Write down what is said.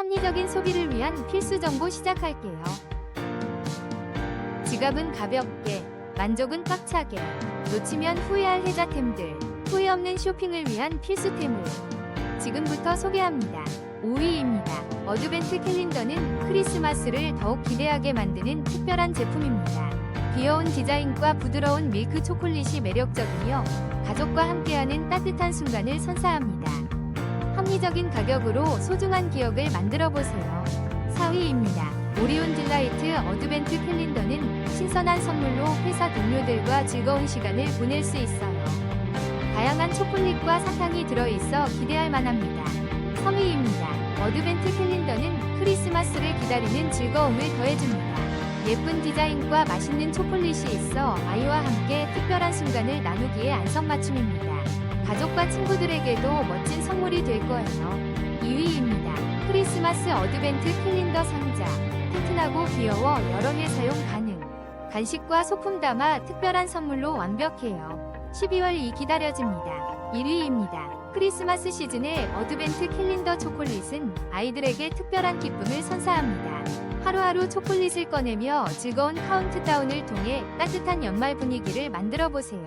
합리적인 소비를 위한 필수 정보 시작할게요. 지갑은 가볍게, 만족은 꽉차게, 놓치면 후회할 혜자템들, 후회 없는 쇼핑을 위한 필수템을 지금부터 소개합니다. 5위입니다. 어드벤트 캘린더는 크리스마스를 더욱 기대하게 만드는 특별한 제품입니다. 귀여운 디자인과 부드러운 밀크 초콜릿이 매력적이며 가족과 함께하는 따뜻한 순간을 선사합니다. 합리적인 가격으로 소중한 기억을 만들어 보세요. 4위입니다. 오리온 딜라이트 어드벤트 캘린더는 신선한 선물로 회사 동료들과 즐거운 시간을 보낼 수 있어요. 다양한 초콜릿과 사탕이 들어있어 기대할 만합니다. 3위입니다. 어드벤트 캘린더는 크리스마스를 기다리는 즐거움을 더해줍니다. 예쁜 디자인과 맛있는 초콜릿이 있어 아이와 함께 특별한 순간을 나누기에 안성맞춤입니다. 가족과 친구들에게도 멋진 선물이 될 거예요. 2위입니다. 크리스마스 어드벤트 캘린더 상자. 튼튼하고 귀여워 여러 해 사용 가능. 간식과 소품 담아 특별한 선물로 완벽해요. 12월이 기다려집니다. 1위입니다. 크리스마스 시즌의 어드벤트 캘린더 초콜릿은 아이들에게 특별한 기쁨을 선사합니다. 하루하루 초콜릿을 꺼내며 즐거운 카운트다운을 통해 따뜻한 연말 분위기를 만들어 보세요.